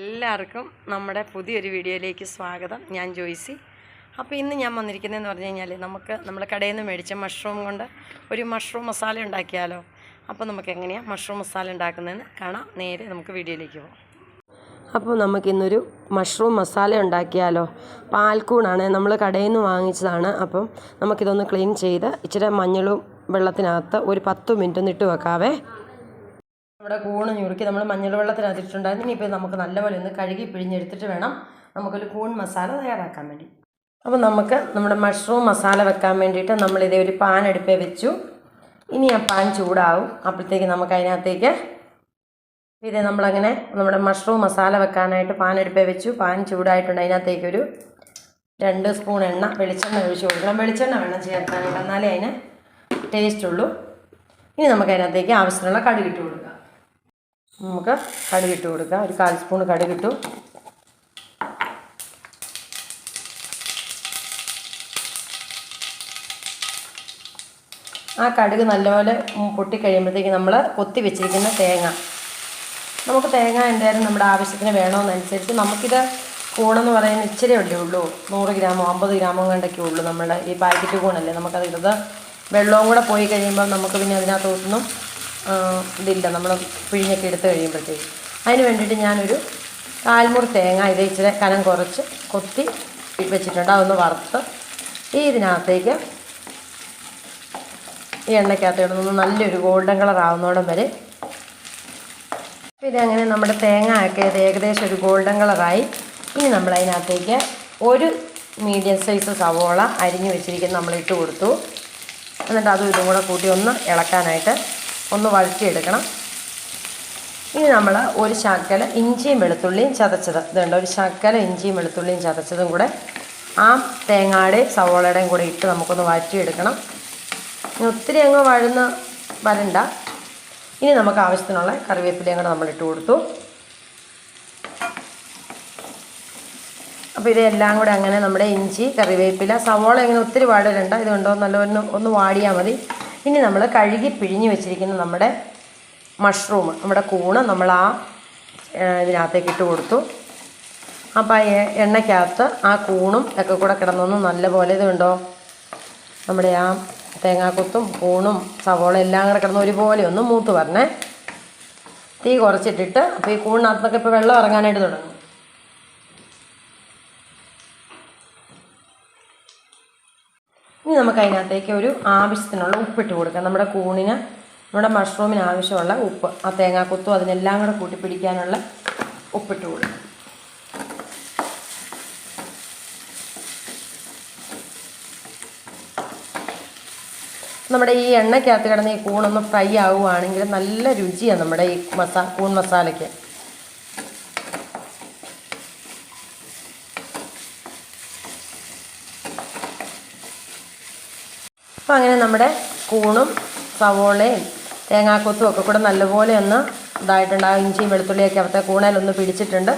എല്ലാവർക്കും നമ്മുടെ പുതിയൊരു വീഡിയോയിലേക്ക് സ്വാഗതം. ഞാൻ ജോയ്സി. അപ്പോൾ ഇന്ന് ഞാൻ വന്നിരിക്കുന്നതെന്ന് പറഞ്ഞു കഴിഞ്ഞാൽ നമുക്ക് നമ്മുടെ കടയിൽ നിന്ന് മേടിച്ച മഷ്റൂം കൊണ്ട് ഒരു മഷ്റൂം മസാല ഉണ്ടാക്കിയാലോ? അപ്പോൾ നമുക്ക് എങ്ങനെയാണ് മഷ്റൂം മസാല ഉണ്ടാക്കുന്നതെന്ന് കാണാം. നേരെ നമുക്ക് വീഡിയോയിലേക്ക് പോകാം അപ്പോൾ നമുക്കിന്നൊരു മഷ്റൂം മസാല ഉണ്ടാക്കിയാലോ? പാൽക്കൂണാണ് നമ്മൾ കടയിൽ നിന്ന് വാങ്ങിച്ചതാണ്. അപ്പം നമുക്കിതൊന്ന് ക്ലീൻ ചെയ്ത് ഇച്ചിരി മഞ്ഞളും വെള്ളത്തിനകത്ത് ഒരു പത്ത് മിനിറ്റ് ഒന്ന് ഇട്ട് വെക്കാവേ. നമ്മുടെ കൂണ് ഞുറുക്കി നമ്മൾ മഞ്ഞൾ വെള്ളത്തിനകത്തിട്ടുണ്ടായിരുന്നു ഇനിയിപ്പോൾ നമുക്ക് നല്ലപോലെ ഒന്ന് കഴുകി പിഴിഞ്ഞെടുത്തിട്ട് വേണം നമുക്കൊരു കൂൺ മസാല തയ്യാറാക്കാൻ വേണ്ടി. അപ്പോൾ നമുക്ക് നമ്മുടെ മഷ്റൂം മസാല വെക്കാൻ വേണ്ടിയിട്ട് നമ്മളിതേ ഒരു പാൻ അടുപ്പേ വെച്ചു. ഇനി ആ പാൻ ചൂടാവും. അപ്പോഴത്തേക്ക് നമുക്ക് അതിനകത്തേക്ക് ഇതേ നമ്മളങ്ങനെ നമ്മുടെ മഷ്റൂം മസാല വെക്കാനായിട്ട് പാൻ അടുപ്പേ വെച്ചു. പാൻ ചൂടായിട്ടുണ്ട്. അതിനകത്തേക്ക് ഒരു രണ്ട് സ്പൂൺ എണ്ണ വെളിച്ചെണ്ണ ഒഴിച്ച് കൊടുക്കണം. വെളിച്ചെണ്ണ വേണം ചേർക്കാനായിട്ട്. എന്നാലേ അതിന് ടേസ്റ്റ് ഉള്ളൂ. ഇനി നമുക്ക് അതിനകത്തേക്ക് ആവശ്യത്തിനുള്ള കടുകിട്ട് കൊടുക്കാം. നമുക്ക് കടുകിട്ട് കൊടുക്കാം. ഒരു കാൽ സ്പൂൺ കടുകിട്ടു ആ കടുക് നല്ലപോലെ പൊട്ടിക്കഴിയുമ്പോഴത്തേക്ക് നമ്മൾ കൊത്തി വെച്ചിരിക്കുന്ന തേങ്ങ. നമുക്ക് തേങ്ങ എന്തായാലും നമ്മുടെ ആവശ്യത്തിന് വേണമെന്നനുസരിച്ച് നമുക്കിത് കൂണെന്ന് പറയുന്ന ഇച്ചിരി അല്ലേ ഉള്ളൂ. നൂറ് ഗ്രാമോ അമ്പത് ഗ്രാമോ കണ്ടൊക്കെ ഉള്ളൂ നമ്മളുടെ ഈ പാക്കറ്റ് കൂണല്ലേ. നമുക്കത് ഇടത് വെള്ളവും കൂടെ പോയി കഴിയുമ്പോൾ നമുക്ക് പിന്നെ അതിനകത്തൊന്നും ഇതില്ല നമ്മൾ പിഴിഞ്ഞൊക്കെ എടുത്ത് കഴിയുമ്പോഴത്തേക്ക്. അതിന് വേണ്ടിയിട്ട് ഞാനൊരു കാൽമുറി തേങ്ങ ഇത് ഇച്ചിരി കനം കുറച്ച് കൊത്തി വെച്ചിട്ടുണ്ട്. അതൊന്ന് വറുത്ത് ഈ ഇതിനകത്തേക്ക് ഈ എണ്ണയ്ക്കകത്ത് ഇടുന്നത് നല്ലൊരു ഗോൾഡൻ കളർ ആവുന്നോടം വരെ ഇതങ്ങനെ നമ്മുടെ തേങ്ങ ഒക്കെ ഇത് ഏകദേശം ഒരു ഗോൾഡൻ കളറായി. ഇനി നമ്മൾ അതിനകത്തേക്ക് ഒരു മീഡിയം സൈസ് സവോള അരിഞ്ഞു വെച്ചിരിക്കുന്ന നമ്മൾ ഇട്ട് കൊടുത്തു. എന്നിട്ട് അതും ഇതും കൂടെ കൂട്ടി ഒന്ന് ഇളക്കാനായിട്ട് ഒന്ന് വഴറ്റിയെടുക്കണം. ഇനി നമ്മൾ ഒരു ശക്കല ഇഞ്ചിയും വെളുത്തുള്ളിയും ചതച്ചത്. ഇതുണ്ട് ഒരു ശക്കല ഇഞ്ചിയും വെളുത്തുള്ളിയും ചതച്ചതും കൂടെ ആ തേങ്ങയുടെയും സവോളയുടെയും കൂടെ ഇട്ട് നമുക്കൊന്ന് വഴറ്റിയെടുക്കണം. ഇനി ഒത്തിരി അങ്ങ് വഴന്ന് വരണ്ട. ഇനി നമുക്ക് ആവശ്യത്തിനുള്ള കറിവേപ്പിലയും കൂടെ നമ്മൾ ഇട്ട് കൊടുത്തു. അപ്പോൾ ഇതെല്ലാം കൂടെ അങ്ങനെ നമ്മുടെ ഇഞ്ചി കറിവേപ്പില സവോള ഇങ്ങനെ ഒത്തിരി വാടലുണ്ട് ഇതുണ്ടോ? നല്ലൊന്ന് ഒന്ന് വാടിയാൽ മതി. ഇനി നമ്മൾ കഴുകി പിഴിഞ്ഞ് വെച്ചിരിക്കുന്ന നമ്മുടെ മഷ്റൂം നമ്മുടെ കൂണ് നമ്മൾ ആ ഇതിനകത്തേക്ക് ഇട്ട് കൊടുത്തു. അപ്പോൾ ആ എണ്ണയ്ക്കകത്ത് ആ കൂണും ഒക്കെ കൂടെ കിടന്നൊന്ന് നല്ലപോലെ ഇതുണ്ടോ നമ്മുടെ ആ തേങ്ങാക്കൊത്തും കൂണും സവോള എല്ലാം കൂടെ കിടന്ന് ഒരുപോലെ ഒന്ന് മൂത്ത് പറഞ്ഞേ തീ കുറച്ചിട്ടിട്ട് അപ്പോൾ ഈ കൂണിനകത്തൊക്കെ ഇപ്പോൾ വെള്ളം ഇറങ്ങാനായിട്ട് തുടങ്ങും. ഇനി നമുക്ക് അതിനകത്തേക്ക് ഒരു ആവശ്യത്തിനുള്ള ഉപ്പിട്ട് കൊടുക്കാം. നമ്മുടെ കൂണിന് നമ്മുടെ മഷ്റൂമിന് ആവശ്യമുള്ള ഉപ്പ് ആ തേങ്ങാക്കൊത്തും അതിനെല്ലാം കൂടെ കൂട്ടി പിടിക്കാനുള്ള ഉപ്പിട്ട് കൊടുക്കാം. നമ്മുടെ ഈ എണ്ണയ്ക്കകത്ത് കിടന്ന് ഈ കൂണൊന്ന് ഫ്രൈ ആവുകയാണെങ്കിൽ നല്ല രുചിയാണ് നമ്മുടെ ഈ മസാ കൂൺ മസാലയ്ക്ക്. അപ്പോൾ അങ്ങനെ നമ്മുടെ കൂണും സവോളയും തേങ്ങാക്കൊത്തും ഒക്കെ കൂടെ നല്ലപോലെ ഒന്ന് ഇതായിട്ടുണ്ട്. ആ ഇഞ്ചിയും വെളുത്തുള്ളിയൊക്കെ അവിടുത്തെ കൂണയിലൊന്ന് പിടിച്ചിട്ടുണ്ട്.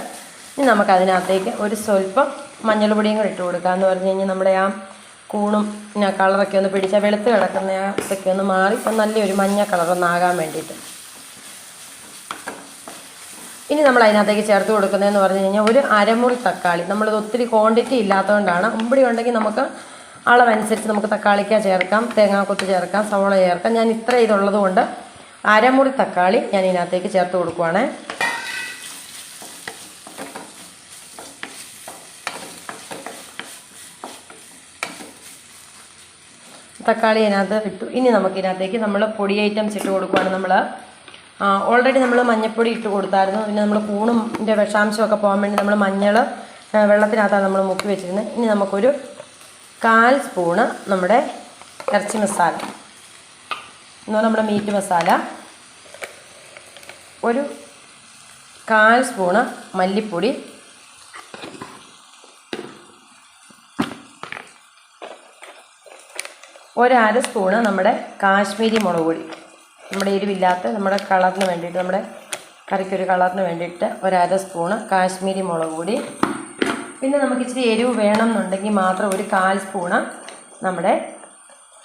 ഇനി നമുക്കതിനകത്തേക്ക് ഒരു സ്വല്പം മഞ്ഞൾ പൊടിയും കൂടെ ഇട്ട് കൊടുക്കുക എന്ന് പറഞ്ഞു കഴിഞ്ഞാൽ നമ്മുടെ ആ കൂണും പിന്നെ കളറൊക്കെ ഒന്ന് പിടിച്ചാൽ വെളുത്ത് കിടക്കുന്ന ആ ഇതൊക്കെ ഒന്ന് മാറി ഇപ്പം നല്ലൊരു മഞ്ഞ കളറൊന്നാകാൻ വേണ്ടിയിട്ട്. ഇനി നമ്മൾ അതിനകത്തേക്ക് ചേർത്ത് കൊടുക്കുന്നതെന്ന് പറഞ്ഞു കഴിഞ്ഞാൽ ഒരു അരമുറി തക്കാളി. നമ്മളിത് ഒത്തിരി ക്വാണ്ടിറ്റി ഇല്ലാത്തതുകൊണ്ടാണ്. ഉമ്പടി ഉണ്ടെങ്കിൽ നമുക്ക് അളവനുസരിച്ച് നമുക്ക് തക്കാളിക്ക ചേർക്കാം തേങ്ങാക്കൊത്ത് ചേർക്കാം സവോള ചേർക്കാം. ഞാൻ ഇത്ര ഇതുള്ളത് കൊണ്ട് അരമുറി തക്കാളി ഞാൻ ഇതിനകത്തേക്ക് ചേർത്ത് കൊടുക്കുവാണേ. തക്കാളി ഇതിനകത്ത് ഇട്ടു. ഇനി നമുക്ക് ഇതിനകത്തേക്ക് നമ്മൾ പൊടി ഐറ്റംസ് ഇട്ട് കൊടുക്കുവാണ് നമ്മൾ ഓൾറെഡി നമ്മൾ മഞ്ഞൾപ്പൊടി ഇട്ട് കൊടുത്തായിരുന്നു. പിന്നെ നമ്മൾ കൂണിന്റെ വിഷാംശമൊക്കെ പോകാൻ വേണ്ടി നമ്മൾ മഞ്ഞൾ വെള്ളത്തിനകത്താണ് നമ്മൾ മുക്കി വെച്ചിരുന്നത്. ഇനി നമുക്കൊരു കാൽ സ്പൂണ് നമ്മുടെ ഇറച്ചി മസാല. എന്ന് നമ്മുടെ മീറ്റ് മസാല. ഒരു കാൽ സ്പൂണ് മല്ലിപ്പൊടി. ഒരര സ്പൂണ് നമ്മുടെ കാശ്മീരി മുളക് പൊടി. നമ്മുടെ എരിവില്ലാത്ത നമ്മുടെ കളറിന് വേണ്ടിയിട്ട് നമ്മുടെ കറിക്കൊരു കളറിന് വേണ്ടിയിട്ട് ഒരര സ്പൂണ് കാശ്മീരി മുളക് പൊടി. പിന്നെ നമുക്ക് ഇച്ചിരി എരിവ് വേണം എന്നുണ്ടെങ്കിൽ മാത്രം ഒരു കാൽ സ്പൂണ് നമ്മുടെ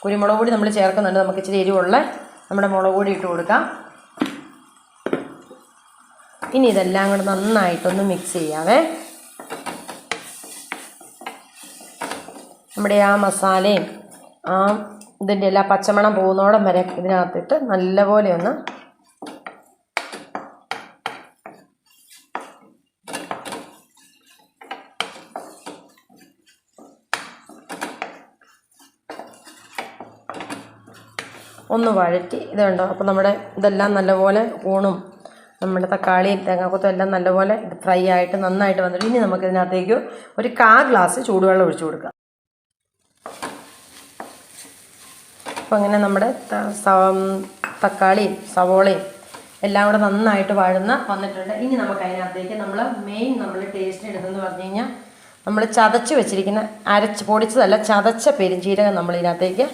കുരുമുളക് പൊടി നമ്മൾ ചേർക്കുന്നുണ്ട്. നമുക്ക് ഇച്ചിരി എരിവുള്ള നമ്മുടെ മുളക് പൊടി ഇട്ട് കൊടുക്കാം. ഇനി ഇതെല്ലാം കൂടെ നന്നായിട്ടൊന്ന് മിക്സ് ചെയ്യാവേ. നമ്മുടെ ആ മസാലയും ആ ഇതിന്റെ എല്ലാ പച്ചമണം പോകുന്നോടം വരെ ഇതിനകത്തിട്ട് നല്ലപോലെ ഒന്ന് ഒന്ന് വഴറ്റി. ഇതുണ്ടോ അപ്പോൾ നമ്മുടെ ഇതെല്ലാം നല്ലപോലെ ഊണും നമ്മുടെ തക്കാളിയും തേങ്ങാക്കൊത്തും എല്ലാം നല്ലപോലെ ഫ്രൈ ആയിട്ട് നന്നായിട്ട് വന്നിട്ട് ഇനി നമുക്ക് ഇതിനകത്തേക്ക് ഒരു കാ ഗ്ലാസ് ചൂടുവെള്ളം ഒഴിച്ചു കൊടുക്കാം. അപ്പോൾ അങ്ങനെ നമ്മുടെ തക്കാളിയും സവോളയും എല്ലാം കൂടെ നന്നായിട്ട് വഴന്ന് വന്നിട്ടുണ്ട്. ഇനി നമുക്ക് അതിനകത്തേക്ക് നമ്മൾ മെയിൻ നമ്മൾ ടേസ്റ്റ് എടുത്തെന്ന് പറഞ്ഞു കഴിഞ്ഞാൽ നമ്മൾ ചതച്ച് വെച്ചിരിക്കുന്ന അരച്ച് പൊടിച്ചതല്ല ചതച്ച പെരിഞ്ചീരകം നമ്മൾ ഇതിനകത്തേക്ക്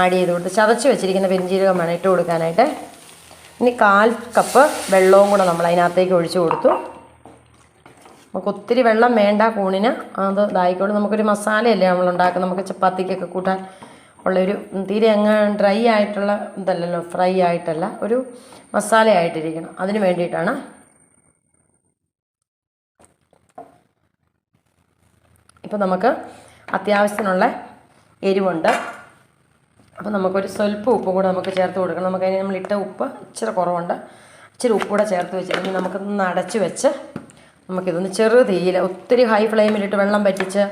ആഡ് ചെയ്ത് കൊടുത്ത് ചതച്ച് വെച്ചിരിക്കുന്ന പെരിഞ്ചീരകമാണ് ഇട്ട് കൊടുക്കാനായിട്ട്. ഇനി കാൽ കപ്പ് വെള്ളവും കൂടെ നമ്മൾ അതിനകത്തേക്ക് ഒഴിച്ചു കൊടുത്തു. നമുക്ക് ഒത്തിരി വെള്ളം വേണ്ട കൂണിന്. അത് ഇതായിക്കോളും. നമുക്കൊരു മസാലയല്ലേ നമ്മൾ ഉണ്ടാക്കുന്നത്. നമുക്ക് ചപ്പാത്തിക്കൊക്കെ കൂട്ടാൻ ഉള്ളൊരു തീരെ അങ്ങ് ഡ്രൈ ആയിട്ടുള്ള ഇതല്ലല്ലോ ഫ്രൈ ആയിട്ടല്ല ഒരു മസാല ആയിട്ടിരിക്കണം അതിന് വേണ്ടിയിട്ടാണ്. ഇപ്പോൾ നമുക്ക് അത്യാവശ്യത്തിനുള്ള എരിവുണ്ട്. അപ്പോൾ നമുക്കൊരു സ്വല്പം ഉപ്പ് കൂടെ നമുക്ക് ചേർത്ത് കൊടുക്കണം. നമുക്ക് അതിന് നമ്മൾ ഇട്ട ഉപ്പ് ഇച്ചിരി കുറവുണ്ട്. ഇച്ചിരി ഉപ്പ് കൂടെ ചേർത്ത് വെച്ച് കഴിഞ്ഞാൽ നമുക്കൊന്ന് അടച്ച് വെച്ച് നമുക്കിതൊന്ന് ചെറു തീയിൽ ഒത്തിരി ഹൈ ഫ്ലെയിമിലിട്ട് വെള്ളം പറ്റിച്ച്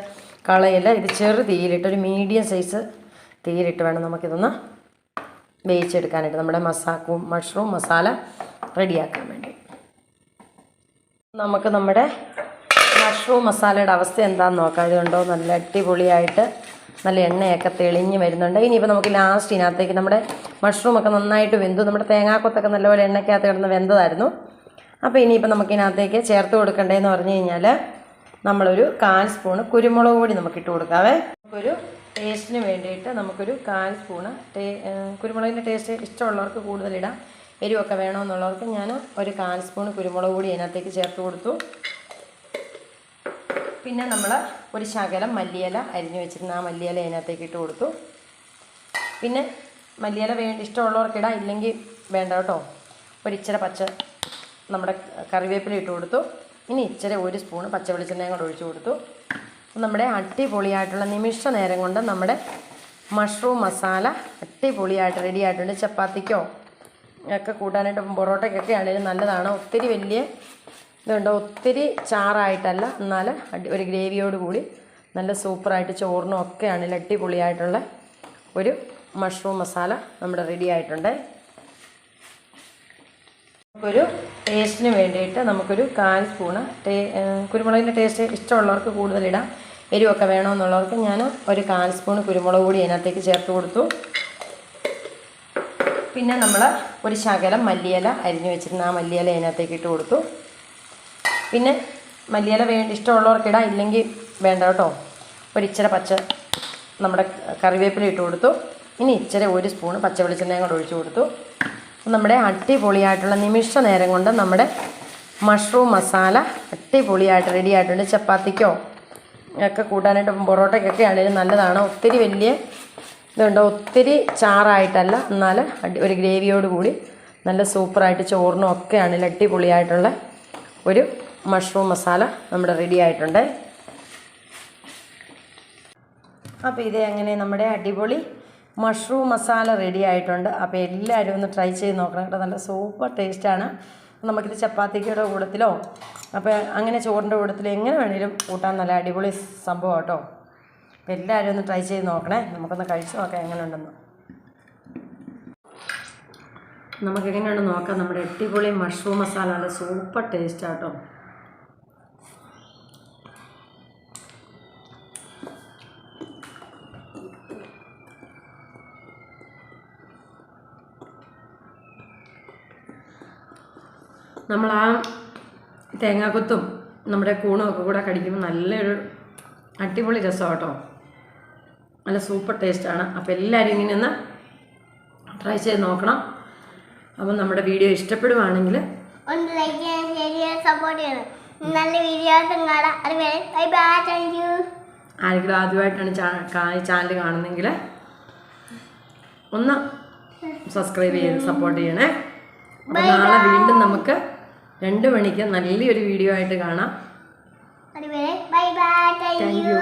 കളയില്ല ഇത് ചെറു തീയിലിട്ട് ഒരു മീഡിയം സൈസ് തീയിലിട്ട് വേണം നമുക്കിതൊന്ന് വേവിച്ചെടുക്കാനായിട്ട്. നമ്മുടെ മസാക്കും മഷ്റൂം മസാല റെഡിയാക്കാൻ വേണ്ടി. നമുക്ക് നമ്മുടെ മഷ്റൂം മസാലയുടെ അവസ്ഥ എന്താണെന്ന് നോക്കാം. ഇതുണ്ടോ? നല്ല അടിപൊളിയായിട്ട് നല്ല എണ്ണയൊക്കെ തെളിഞ്ഞ് വരുന്നുണ്ട്. ഇനിയിപ്പോൾ നമുക്ക് ലാസ്റ്റ് ഇതിനകത്തേക്ക് നമ്മുടെ മഷ്റൂമൊക്കെ നന്നായിട്ട് വെന്തു. നമ്മുടെ തേങ്ങാക്കൊത്തൊക്കെ നല്ലപോലെ എണ്ണയ്ക്കകത്ത് കിടന്ന് വെന്തതായിരുന്നു. അപ്പോൾ ഇനിയിപ്പോൾ നമുക്ക് ഇതിനകത്തേക്ക് ചേർത്ത് കൊടുക്കേണ്ടതെന്ന് പറഞ്ഞു കഴിഞ്ഞാൽ നമ്മളൊരു കാൽ സ്പൂണ് കുരുമുളക് പൊടി നമുക്ക് ഇട്ട് കൊടുക്കാവേ. നമുക്കൊരു ടേസ്റ്റിന് വേണ്ടിയിട്ട് നമുക്കൊരു കാൽ സ്പൂണ് ടേ കുരുമുളകിന്റെ ടേസ്റ്റ് ഇഷ്ടമുള്ളവർക്ക് കൂടുതലിടാം. എരിവൊക്കെ വേണമെന്നുള്ളവർക്ക് ഞാൻ ഒരു കാൽ സ്പൂൺ കുരുമുളക് പൊടി അതിനകത്തേക്ക് ചേർത്ത് കൊടുത്തു. പിന്നെ നമ്മൾ ഒരു ശകലം മല്ലിയില അരിഞ്ഞു വെച്ചിരുന്ന. ആ മല്ലിയില അതിനകത്തേക്ക് ഇട്ട് കൊടുത്തു. പിന്നെ മല്ലിയില വേ ഇഷ്ടമുള്ളവർക്കിടാം. ഇല്ലെങ്കിൽ വേണ്ട കേട്ടോ. ഒരിച്ചിരി പച്ച നമ്മുടെ കറിവേപ്പില ഇട്ട് കൊടുത്തു. ഇനി ഇച്ചിരി ഒരു സ്പൂണ് പച്ച വെളിച്ചെണ്ണയും കൂടെ ഒഴിച്ചു കൊടുത്തു. നമ്മുടെ അടിപൊളിയായിട്ടുള്ള നിമിഷ നേരം കൊണ്ട് നമ്മുടെ മഷ്റൂം മസാല അടിപൊളിയായിട്ട് റെഡി ആയിട്ടുണ്ട്. ചപ്പാത്തിക്കോ ഒക്കെ കൂട്ടാനായിട്ട് പൊറോട്ടയ്ക്കൊക്കെ ആണെങ്കിലും നല്ലതാണ്. ഒത്തിരി വലിയ ഇതുണ്ട് ഒത്തിരി ചാറായിട്ടല്ല എന്നാൽ ഒരു ഗ്രേവിയോട് കൂടി നല്ല സൂപ്പറായിട്ട് ചോറിനും ഒക്കെ ലട്ടിപൊളിയായിട്ടുള്ള ഒരു മഷ്റൂം മസാല നമ്മുടെ റെഡി ആയിട്ടുണ്ട്. ഒരു ടേസ്റ്റിന് വേണ്ടിയിട്ട് നമുക്കൊരു കാൽ സ്പൂണ് ടേ കുരുമുളകിന്റെ ടേസ്റ്റ് ഇഷ്ടമുള്ളവർക്ക് കൂടുതലിടാം. എരിവൊക്കെ വേണമെന്നുള്ളവർക്ക് ഞാൻ ഒരു കാൽ സ്പൂൺ കുരുമുളക് കൂടി അതിനകത്തേക്ക് ചേർത്ത് കൊടുത്തു. പിന്നെ നമ്മൾ ഒരു ശകലം മല്ലിയില അരിഞ്ഞു വെച്ചിരുന്ന ആ മല്ലിയില അതിനകത്തേക്ക് ഇട്ട് കൊടുത്തു. പിന്നെ മല്ലിയില വേണ്ട ഇഷ്ടമുള്ളവർക്ക് ഇടാം ഇല്ലെങ്കിൽ വേണ്ട കേട്ടോ. ഒരു ഇച്ചിരി പച്ച നമ്മുടെ കറിവേപ്പില ഇട്ട് കൊടുത്തു. ഇനി ഇച്ചിരി ഒരു സ്പൂണ് പച്ച വെളിച്ചെണ്ണയും കൂടെ ഒഴിച്ചു കൊടുത്തു. നമ്മുടെ അടിപൊളിയായിട്ടുള്ള നിമിഷ നേരം കൊണ്ട് നമ്മുടെ മഷ്റൂം മസാല അട്ടിപൊളിയായിട്ട് റെഡി ആയിട്ടുണ്ട്. ചപ്പാത്തിക്കോ ഒക്കെ കൂട്ടാനായിട്ട് പൊറോട്ടയ്ക്കൊക്കെ ആണെങ്കിലും നല്ലതാണ്. ഒത്തിരി വലിയ ഇതുണ്ട്? ഒത്തിരി ചാറായിട്ടല്ല. എന്നാൽ ഒരു ഗ്രേവിയോട് കൂടി നല്ല സൂപ്പറായിട്ട് ചോറിനും ഒക്കെ ആണെങ്കിലും അട്ടിപൊളിയായിട്ടുള്ള ഒരു മഷ്റൂം മസാല നമ്മുടെ റെഡി ആയിട്ടുണ്ട്. അപ്പോൾ ഇത് അങ്ങനെ നമ്മുടെ അടിപൊളി മഷ്റൂം മസാല റെഡി ആയിട്ടുണ്ട്. അപ്പോൾ എല്ലാവരും ഒന്ന് ട്രൈ ചെയ്ത് നോക്കണം കേട്ടോ. നല്ല സൂപ്പർ ടേസ്റ്റാണ് നമുക്കിത് ചപ്പാത്തിക്കയുടെ കൂടത്തിലോ അപ്പോൾ അങ്ങനെ ചോറിന്റെ കൂടത്തിലോ എങ്ങനെ വേണേലും കൂട്ടാൻ നല്ല അടിപൊളി സംഭവം കേട്ടോ അപ്പോൾ എല്ലാവരും ഒന്ന് ട്രൈ ചെയ്ത് നോക്കണേ. നമുക്കൊന്ന് കഴിച്ച് നോക്കാം എങ്ങനെ ഉണ്ടെന്ന് നമുക്ക് എങ്ങനെയാണെന്ന് നോക്കാം. നമ്മുടെ അടിപൊളി മഷ്റൂം മസാല നല്ല സൂപ്പർ ടേസ്റ്റാട്ടോ നമ്മൾ ആ തേങ്ങാക്കൊത്തും നമ്മുടെ കൂണും ഒക്കെ കൂടെ കടിക്കുമ്പോൾ നല്ലൊരു അടിപൊളി രസമാണ് കേട്ടോ നല്ല സൂപ്പർ ടേസ്റ്റാണ്. അപ്പോൾ എല്ലാവരും ഇങ്ങനെ ഒന്ന് ട്രൈ ചെയ്ത് നോക്കണം. അപ്പം നമ്മുടെ വീഡിയോ ഇഷ്ടപ്പെടുവാണെങ്കിൽ ഒന്ന് ലൈക്ക് ചെയ്യാൻ സപ്പോർട്ട് ചെയ്യണം. നല്ല വീഡിയോസ് കാണാം. അതുവരെ ബൈ ബൈ താങ്ക് യു ആരെങ്കിലും ആദ്യമായിട്ടാണ് ചാനൽ കാണുന്നെങ്കിൽ ഒന്ന് സബ്സ്ക്രൈബ് ചെയ്ത് സപ്പോർട്ട് ചെയ്യണേ. അപ്പോൾ നാളെ വീണ്ടും നമുക്ക് രണ്ട് മണിക്ക് നല്ലൊരു വീഡിയോ ആയിട്ട് കാണാം. Bye bye thank you